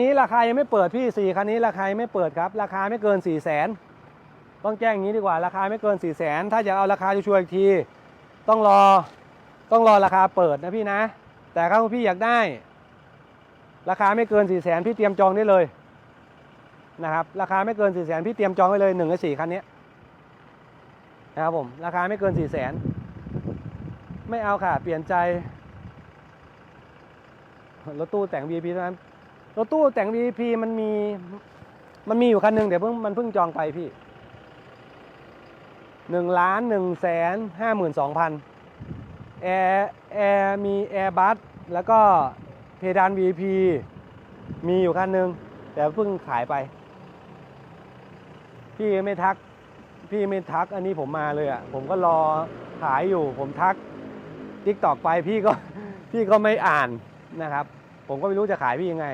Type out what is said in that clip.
นี้ราคายังไม่เปิดพี่สี่คันนี้ราคายังไม่เปิดครับ ราคาไม่เกิน4ี่แสนต้องแจ้งอย่างนี้ดีกว่าราคาไม่เกิน4ี่แสนถ้าจะเอาราคาชัวร์อีกที ต้องรอต้องรอราคาเปิดนะพี่นะ แต่ถ้าพี่อยากได้ ราคาไม่เกิน4ี่แสนพี่เตรียมจองได้เลยนะครับราคาไม่เกิน4ี่แสนพี่เตรียมจองไว้เลยหนึ่งในสี่คันนี้นะครับผมราคาไม่เกิน4ี่แสนไม่เอาค่ะเปลี่ยนใจรถตู้แต่ง VIP เท่านั้น รถตู้แต่ง VIP มันมี มันมีอยู่คันหนึ่งเดี๋ยวเพิ่งมันเพิ่งจองไปพี่หนึ่งล้านหนึ่งแสนห้าหมื่นสองพันแอร์แอร์มีแอร์บัสแล้วก็เพดาน VIP มีอยู่คันหนึ่งแต่เพิ่งขายไป พี่ไม่ทัก พี่ไม่ทักอันนี้ผมมาเลยอะ่ะ ผมก็รอขายอยู่ ผมทักทิกตอกไปพี่ก็พี่ก็ไม่อ่านนะครับ ผมก็ไม่รู้จะขายพี่ยังไง